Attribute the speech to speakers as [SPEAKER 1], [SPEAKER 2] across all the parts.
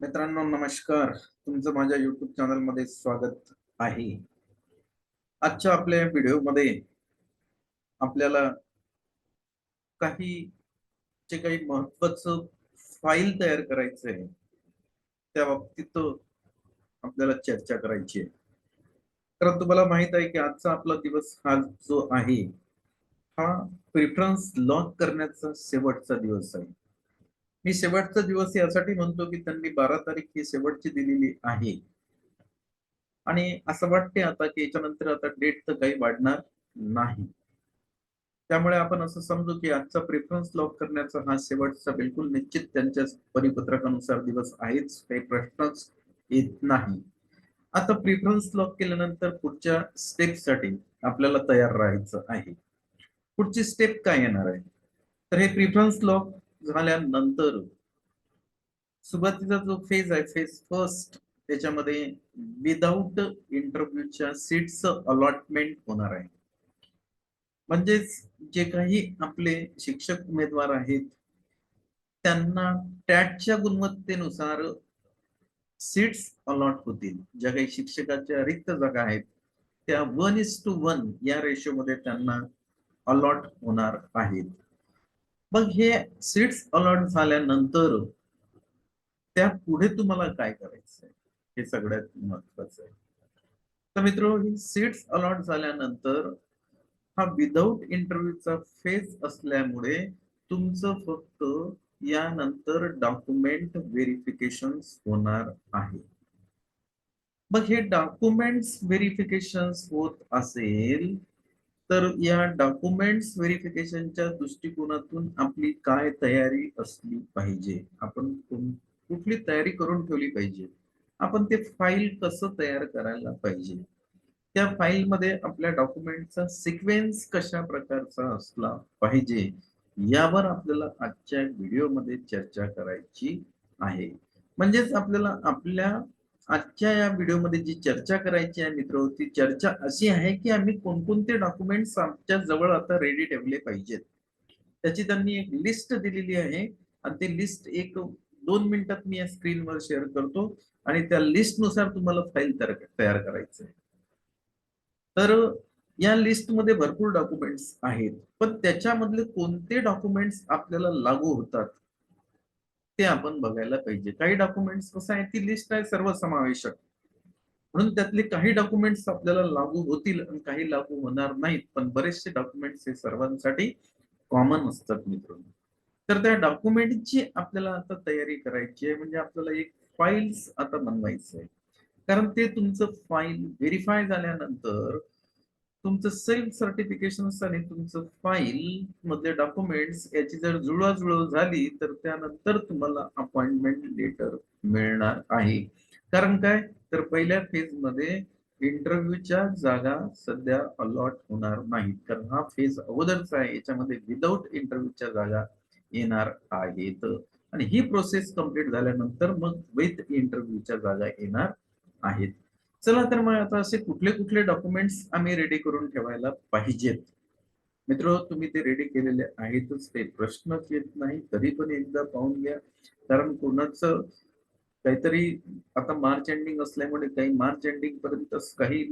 [SPEAKER 1] मित्रांनो नमस्कार. तुमचं माझ्या युट्यूब चॅनलमध्ये स्वागत आहे. आजच्या आपल्या व्हिडिओमध्ये आपल्याला काही जे काही महत्वाचं फाईल तयार करायचं आहे त्या बाबतीत आपल्याला चर्चा करायची आहे. कारण तुम्हाला माहीत आहे की आजचा आपला दिवस हा जो आहे हा प्रिफरन्स लॉक करण्याचा शेवटचा दिवस आहे. मी शेवटचा दिवस यासाठी म्हणतो की त्यांनी बारा तारीख ही शेवटची दिलेली आहे. आणि असं वाटते आता की याच्यानंतर आता डेट तर काही वाढणार नाही. त्यामुळे आपण असं समजू की आजचा प्रेफरन्स लॉक करण्याचा हा शेवटचा बिलकुल निश्चित त्यांच्या परिपत्रकानुसार दिवस आहेच काही प्रश्नच येत नाही. आता प्रिफरन्स लॉक केल्यानंतर पुढच्या स्टेपसाठी आपल्याला तयार राहायचं आहे. पुढची स्टेप काय येणार आहे? तर हे प्रिफरन्स लॉक झाल्यानंतर सुरुवातीचा जो फेज आहे फेज फर्स्ट त्याच्यामध्ये विदाऊट इंटरव्ह्यूच्या सीट्स अलॉटमेंट होणार आहे. म्हणजेच जे काही आपले शिक्षक उमेदवार आहेत त्यांना टॅटच्या गुणवत्तेनुसार सीट्स अलॉट होतील. ज्या काही शिक्षकाच्या रिक्त जागा आहेत त्या वन इज टू वन या रेशोमध्ये त्यांना अलॉट होणार आहेत. मग हे सीट्स अलॉट झाल्यानंतर त्या पुढे तुम्हाला काय करायचं हे सगळ्यात महत्वाचं आहे. तर मित्र ही सीट्स अलॉट झाल्यानंतर हा विदाऊट इंटरव्ह्यूचा फेज असल्यामुळे तुमचं फक्त यानंतर डॉक्युमेंट व्हेरिफिकेशन होणार आहे. मग हे डॉक्युमेंट्स व्हेरिफिकेशन होत असेल तर या डॉक्युमेंट्स व्हेरिफिकेशनच्या दृष्टिकोनातून आपली काय तयारी असली पाहिजे? आपण कुठली तयारी करून ठेवली पाहिजे? आपण ते फाईल कसं तयार करायला पाहिजे? त्या फाईल मध्ये आपल्या डॉक्युमेंटचा सिक्वेन्स कशा प्रकारचा असला पाहिजे? यावर आपल्याला आजच्या व्हिडिओमध्ये चर्चा करायची आहे. म्हणजेच आपल्याला आपल्या आजच्या या व्हिडिओमध्ये जी चर्चा करायची आहे मित्र ती चर्चा अशी आहे की आम्ही कोणकोणते डॉक्युमेंट्स आमच्या जवळ आता रेडी ठेवले पाहिजेत. त्याची त्यांनी एक लिस्ट दिलेली आहे आणि ते लिस्ट एक दोन मिनिटात मी या स्क्रीनवर शेअर करतो आणि त्या लिस्टनुसार तुम्हाला फाईल तयार करायचं आहे. तर या लिस्टमध्ये भरपूर डॉक्युमेंट्स आहेत पण त्याच्यामधले कोणते डॉक्युमेंट्स आपल्याला लागू होतात? ते आपण बघायला पाहिजे. काही डॉक्युमेंट्स कसं आहे ती लिस्ट आहे सर्वसमावेशक. म्हणून त्यातले काही डॉक्युमेंट्स आपल्याला लागू होतील आणि काही लागू होणार नाहीत पण बरेचसे डॉक्युमेंट्स हे सर्वांसाठी कॉमन असतात मित्रांनो. तर त्या डॉक्युमेंटची आपल्याला आता तयारी करायची आहे म्हणजे आपल्याला एक फाईल्स आता बनवायचं आहे. कारण ते तुमचं फाईल व्हेरीफाय झाल्यानंतर तुमचं सेल्फ सर्टिफिकेशन आणि तुमचं फाईल मधले डॉक्युमेंट्स याची जर जुळवाजुळव झाली तर त्यानंतर तुम्हाला अपॉइंटमेंट लेटर मिळणार आहे. कारण काय? तर पहिल्या फेजमध्ये इंटरव्ह्यूच्या जागा सध्या अलॉट होणार नाहीत. कारण हा फेज अगोदरचा आहे. याच्यामध्ये विदाऊट इंटरव्ह्यूच्या जागा येणार आहेत. आणि ही प्रोसेस कंप्लीट झाल्यानंतर मग विथ इंटरव्ह्यूच्या जागा येणार आहेत. चला तर मग आता असे कुठले कुठले डॉक्युमेंट्स आम्ही रेडी करून ठेवायला पाहिजेत? मित्र तुम्ही ते रेडी केलेले आहेतच. ते प्रश्नच येत नाही. तरी पण एकदा पाहून घ्या. कारण कोणाचं काहीतरी आता मार्च एंडिंग असल्यामुळे काही मार्च एंडिंग पर्यंत काही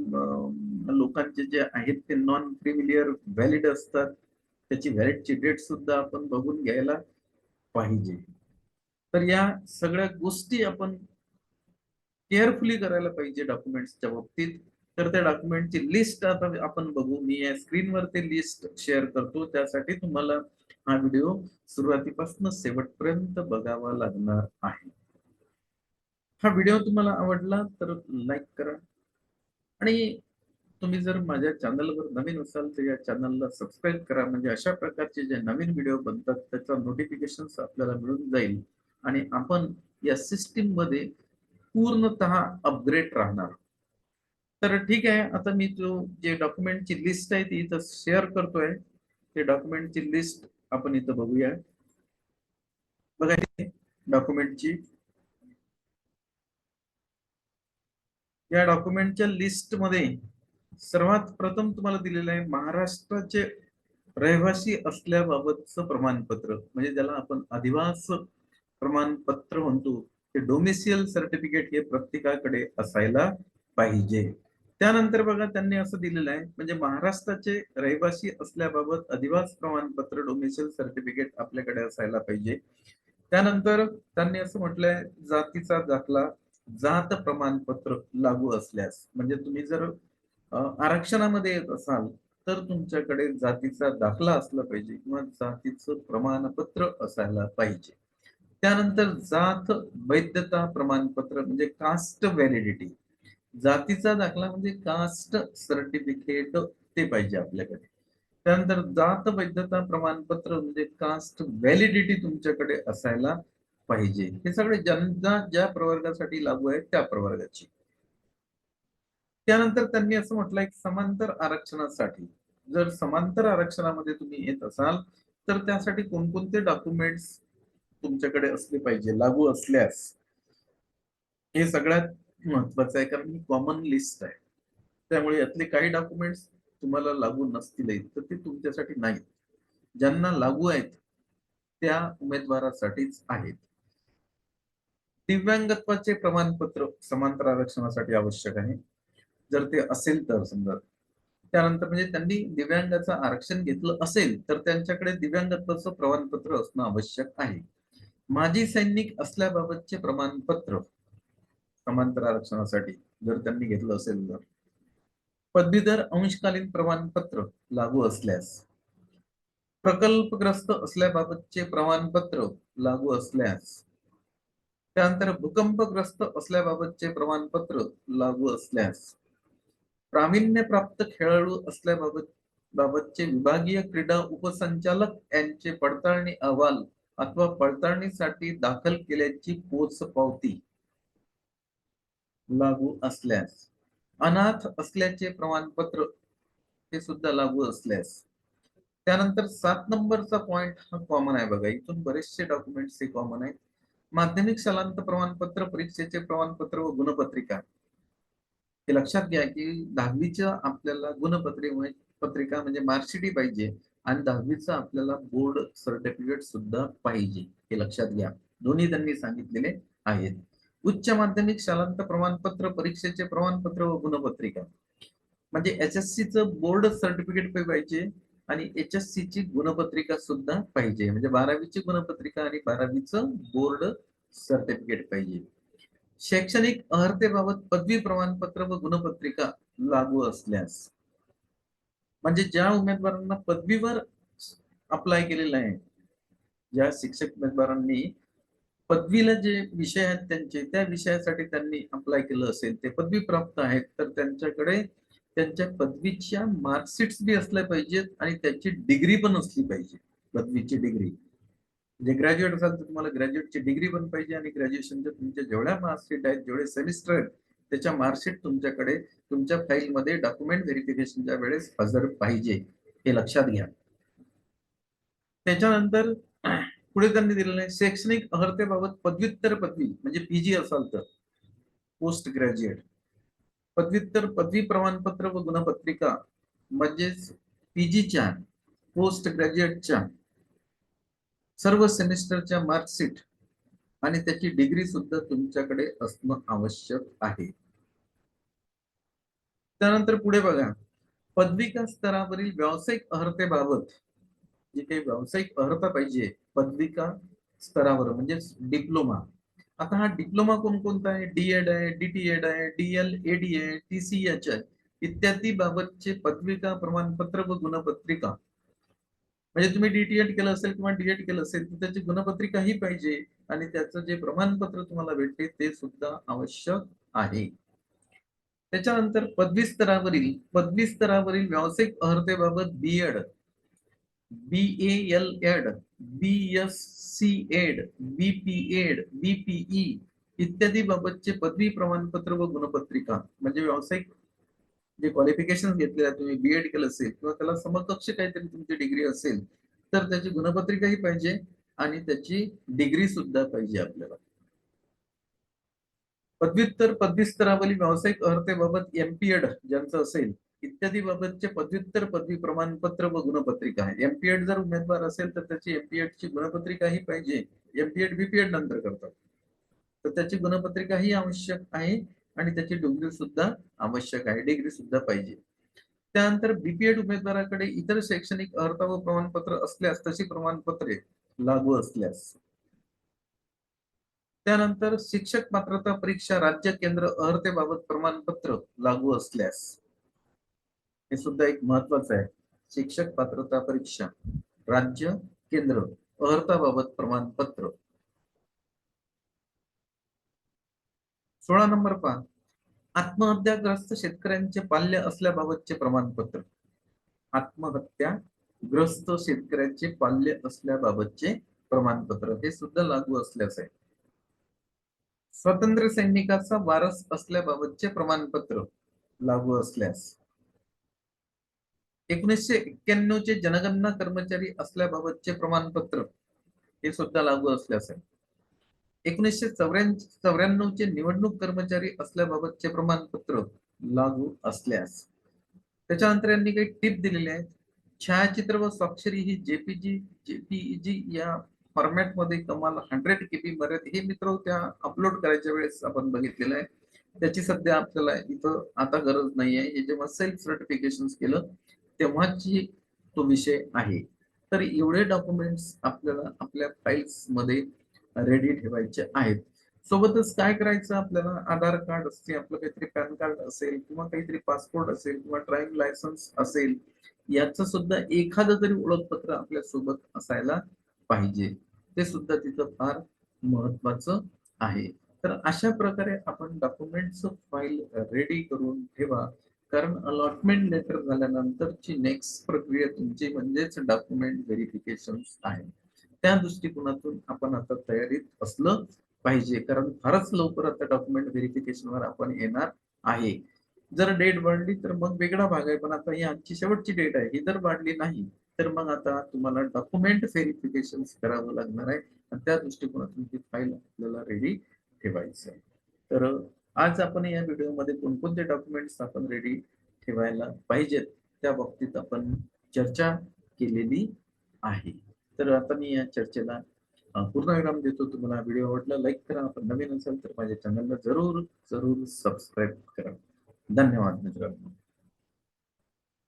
[SPEAKER 1] लोकांचे जे आहेत ते नॉन प्रिमिलियर व्हॅलिड असतात. त्याची व्हॅलिडची डेट सुद्धा आपण बघून घ्यायला पाहिजे. तर या सगळ्या गोष्टी आपण केअरफुली करायला पाहिजे डॉक्युमेंट्सच्या बाबतीत. तर त्या डॉक्युमेंटची लिस्ट आता आपण बघू. मी या स्क्रीनवर ते लिस्ट शेअर करतो. त्यासाठी तुम्हाला हा व्हिडिओ सुरुवातीपासून शेवटपर्यंत बघावा लागणार आहे. हा व्हिडिओ तुम्हाला आवडला तर लाईक करा. आणि तुम्ही जर माझ्या चॅनलवर नवीन असाल तर या चॅनलला सबस्क्राईब करा. म्हणजे अशा प्रकारचे जे नवीन व्हिडिओ बनतात त्याचा नोटिफिकेशन आपल्याला मिळून जाईल. आणि आपण या सिस्टीममध्ये पूर्णतः अपग्रेड राहणार. तर ठीक आहे आता मी जो जे डॉक्युमेंटची लिस्ट आहे ती इथं शेअर करतोय. ते डॉक्युमेंटची लिस्ट आपण इथं बघूया. बघा डॉक्युमेंटची. या डॉक्युमेंटच्या लिस्टमध्ये सर्वात प्रथम तुम्हाला दिलेलं आहे महाराष्ट्राचे रहिवासी असल्याबाबतचं प्रमाणपत्र. म्हणजे ज्याला आपण अधिवास प्रमाणपत्र म्हणतो. ते डोमिसियल सर्टिफिकेट हे प्रत्येकाकडे असायला पाहिजे. त्यानंतर बघा त्यांनी असं दिलेलं आहे म्हणजे महाराष्ट्राचे रहिवासी असल्याबाबत अधिवास प्रमाणपत्र डोमिसियल सर्टिफिकेट आपल्याकडे असायला पाहिजे. त्यानंतर त्यांनी असं म्हटलंय जातीचा दाखला जात प्रमाणपत्र लागू असल्यास. म्हणजे तुम्ही जर आरक्षणामध्ये येत असाल तर तुमच्याकडे जातीचा दाखला असला पाहिजे किंवा जातीचं प्रमाणपत्र असायला पाहिजे. त्यानंतर जात वैधता प्रमाणपत्र म्हणजे कास्ट व्हॅलिडिटी. जातीचा दाखला म्हणजे कास्ट सर्टिफिकेट ते पाहिजे आपल्याकडे. त्यानंतर जात वैधता प्रमाणपत्र म्हणजे कास्ट व्हॅलिडिटी तुमच्याकडे असायला पाहिजे. हे सगळे ज्यांना ज्या प्रवर्गासाठी लागू आहे त्या प्रवर्गाची. त्यानंतर त्यांनी असं म्हटलंय की समांतर आरक्षणासाठी. जर समांतर आरक्षणामध्ये तुम्ही येत असाल तर त्यासाठी कोणकोणते डॉक्युमेंट्स तुमच्याकडे असले पाहिजे लागू असल्यास हे सगळ्यात महत्वाचं आहे कारण ही कॉमन लिस्ट आहे. त्यामुळे यातले काही डॉक्युमेंट्स तुम्हाला लागू नसतील तर ते तुमच्यासाठी नाहीत. ज्यांना लागू आहेत त्या उमेदवारासाठीच आहेत. दिव्यांगत्वाचे प्रमाणपत्र समांतर आरक्षणासाठी आवश्यक आहे. जर ते असेल तर समजा. त्यानंतर म्हणजे त्यांनी दिव्यांगाचं आरक्षण घेतलं असेल तर त्यांच्याकडे दिव्यांगत्वाचं प्रमाणपत्र असणं आवश्यक आहे. माजी सैनिक असल्याबाबतचे प्रमाणपत्र समांतर आरक्षणासाठी जर त्यांनी घेतलं असेल तर. पदवीधर अंशकालीन प्रमाणपत्र लागू असल्यास. प्रकल्पग्रस्त असल्याबाबतचे प्रमाणपत्र लागू असल्यास. त्यानंतर भूकंपग्रस्त असल्याबाबतचे प्रमाणपत्र लागू असल्यास. प्रावीण्य प्राप्त खेळाडू असल्याबाबत बाबतचे विभागीय क्रीडा उपसंचालक यांचे पडताळणी अहवाल अथवा पडताळणीसाठी दाखल केल्याची पोच पावती लागू असल्यास अनाथ असल्याचे प्रमाणपत्र हे सुद्धा लागू असल्यास त्यानंतर सात नंबरचा पॉइंट हा कॉमन आहे बघा. इथून बरेचसे डॉक्युमेंट्स हे कॉमन आहेत. माध्यमिक शालांत प्रमाणपत्र परीक्षेचे प्रमाणपत्र व गुणपत्रिका. हे लक्षात घ्या की दहावीच्या आपल्याला गुणपत्रिका पत्रिका म्हणजे मार्कशीटही पाहिजे. आणि दहावीचं आपल्याला बोर्ड सर्टिफिकेट सुद्धा पाहिजे हे लक्षात घ्या. दोन्ही त्यांनी सांगितलेले आहेत. उच्च माध्यमिक शालांत प्रमाणपत्र परीक्षेचे प्रमाणपत्र व गुणपत्रिका. म्हणजे एच एस चं बोर्ड सर्टिफिकेट पाहिजे आणि एच एस ची गुणपत्रिका सुद्धा पाहिजे. म्हणजे बारावीची गुणपत्रिका आणि बारावीचं बोर्ड सर्टिफिकेट पाहिजे. शैक्षणिक अर्हतेबाबत पदवी प्रमाणपत्र व गुणपत्रिका लागू असल्यास म्हणजे ज्या उमेदवारांना पदवीवर अप्लाय केलेलं आहे ज्या शिक्षक उमेदवारांनी पदवीला जे विषय आहेत त्यांचे त्या विषयासाठी त्यांनी अप्लाय केलं असेल ते पदवी प्राप्त आहेत तर त्यांच्याकडे त्यांच्या पदवीच्या मार्कशीट्स बी असल्या पाहिजेत आणि त्याची डिग्री पण असली पाहिजे पदवीची डिग्री म्हणजे ग्रॅज्युएट असाल तर तुम्हाला ग्रॅज्युएटची डिग्री पण पाहिजे आणि ग्रॅज्युएशनच्या तुमच्या जेवढ्या मार्कशीट आहेत जेवढे सेमिस्टर आहेत त्याच्या मार्कशीट तुमच्याकडे तुमच्या फाईलमध्ये डॉक्युमेंट व्हेरिफिकेशनच्या वेळेस हजर पाहिजे हे लक्षात घ्या. त्याच्यानंतर पुढे त्यांनी दिलेलं आहे शैक्षणिक अर्हतेबाबत पदव्युत्तर पदवी म्हणजे पीजी असाल तर पोस्ट ग्रॅज्युएट पदव्युत्तर पदवी प्रमाणपत्र व गुणपत्रिका म्हणजेच पीजीच्या पोस्ट ग्रॅज्युएटच्या सर्व सेमिस्टरच्या मार्कशीट आणि त्याची डिग्री सुद्धा तुमच्याकडे असणं आवश्यक आहे. त्यानंतर पुढे बघा. पदविका स्तरावरील व्यावसायिक अर्हतेबाबत जी काही व्यावसायिक अर्हता पाहिजे पदविका स्तरावर म्हणजे डिप्लोमा. आता हा डिप्लोमा कोणकोणता आहे? डी एड आहे डीटीएड आहे डीएल एडी आहे टी सी एच आहे इत्यादी बाबतचे पदविका प्रमाणपत्र व गुणपत्रिका. म्हणजे तुम्ही डीटीएड केलं असेल किंवा डीएड केलं असेल तर त्याची गुणपत्रिकाही पाहिजे आणि त्याचं जे प्रमाणपत्र तुम्हाला भेटते ते सुद्धा आवश्यक आहे. त्याच्यानंतर पदवी स्तरावरील पदवी स्तरावरील व्यावसायिक अर्हतेबाबत BEd B L Ed B S C Ed BP Ed BPE इत्यादी बाबतचे पदवी प्रमाणपत्र व गुणपत्रिका म्हणजे व्यावसायिक जे क्वालिफिकेशन घेतलेले तुम्ही बीएड केलं असेल किंवा त्याला समकक्ष काहीतरी तुमची डिग्री असेल तर त्याची गुणपत्रिकाही पाहिजे आणि त्याची डिग्री सुद्धा पाहिजे आपल्याला. पदव्युत्तर पदवी स्तरावरील व्यावसायिक अर्हतेबाबत एमपीएड ज्यांचं असेल इत्यादी बाबतचे पदव्युत्तर पदवी प्रमाणपत्र व गुणपत्रिका आहे एमपीएड जर उमेदवार असेल तर त्याची एमपीएड ची गुणपत्रिका ही पाहिजे एमपीएड बीपीएड नंतर करतात. तर त्याची गुणपत्रिका ही आवश्यक आहे. आणि त्याची डिग्री सुद्धा आवश्यक आहे. डिग्री सुद्धा पाहिजे. त्यानंतर बीपीएड उमेदवाराकडे इतर शैक्षणिक अर्हता व प्रमाणपत्र असल्यास तशी प्रमाणपत्रे लागू असल्यास. त्यानंतर शिक्षक पात्रता परीक्षा राज्य केंद्र अर्हतेबाबत प्रमाणपत्र लागू असल्यास. हे सुद्धा एक महत्वाचं आहे. शिक्षक पात्रता परीक्षा राज्य केंद्र अर्हताबाबत प्रमाणपत्र सोळा नंबर पहा. आत्महत्याग्रस्त शेतकऱ्यांचे पाल्य असल्याबाबतचे प्रमाणपत्र. आत्महत्या ग्रस्त शेतकऱ्यांचे पाल्य असल्याबाबतचे प्रमाणपत्र. हे सुद्धा लागू असल्यास आहे. स्वातंत्र्य सैनिकाचा वारस असल्याबाबतचे प्रमाणपत्र लागू असल्यास. एकोणीसशे एक्क्याण्णव चे जनगणना कर्मचारी असल्याबाबतचे प्रमाणपत्र हे सुद्धा लागू असल्यास आहे. एकोणीसशे चौऱ्याण्णव चे निवडणूक कर्मचारी असल्याबाबतचे प्रमाणपत्र लागू असल्यास त्याच्यानंतर यांनी काही टिप दिलेले आहेत. छायाचित्र व स्वाक्षरी ही जेपीजी जेपीजी या फॉर्मॅटमध्ये कमाल हंड्रेड केबी मर्याद हे मित्र त्या अपलोड करायच्या वेळेस आपण बघितलेलं आहे. त्याची सध्या आपल्याला इथं आता गरज नाही आहे. हे जेव्हा सेल्फ सर्टिफिकेशन केलं तेव्हाची तो विषय आहे. तर एवढे डॉक्युमेंट्स आपल्याला आपल्या फाईल्समध्ये रेडी ठेवायचे आहेत. सोबतच काय करायचं आपल्याला? आधार कार्ड असते आपलं काहीतरी पॅन कार्ड असेल किंवा काहीतरी पासपोर्ट असेल किंवा ड्रायव्हिंग लायसन्स असेल याचं सुद्धा एखादं तरी ओळखपत्र आपल्यासोबत असायला पाहिजे. ते सुद्धा तिथं फार महत्वाचं आहे. तर अशा प्रकारे आपण डॉक्युमेंटच फाईल रेडी करून ठेवा. कारण अलॉटमेंट लेटर झाल्यानंतरची नेक्स्ट प्रक्रिया तुमची म्हणजेच डॉक्युमेंट व्हेरिफिकेशन आहे. त्या दृष्टिकोनातून आपण आता तयारीत असलं पाहिजे. कारण फारच लवकर आता डॉक्युमेंट व्हेरिफिकेशनवर आपण येणार आहे. जर डेट वाढली तर मग वेगळा भाग आहे. पण आता ही आजची शेवटची डेट आहे. ही जर वाढली नाही तर मग आता तुम्हाला डॉक्युमेंट व्हेरिफिकेशन करावं लागणार आहे. आणि त्या दृष्टिकोनातून ती फाईल आपल्याला रेडी ठेवायचं आहे. तर आज आपण या व्हिडिओमध्ये कोणकोणते डॉक्युमेंट्स आपण रेडी ठेवायला पाहिजेत त्या बाबतीत आपण चर्चा केलेली आहे. तर आता मी या चर्चेला पूर्ण विराम देतो. तुम्हाला व्हिडिओ आवडला लाईक करा. आपण नवीन असेल तर माझ्या चॅनलला जरूर जरूर सबस्क्राईब करा. धन्यवाद मित्रांनो.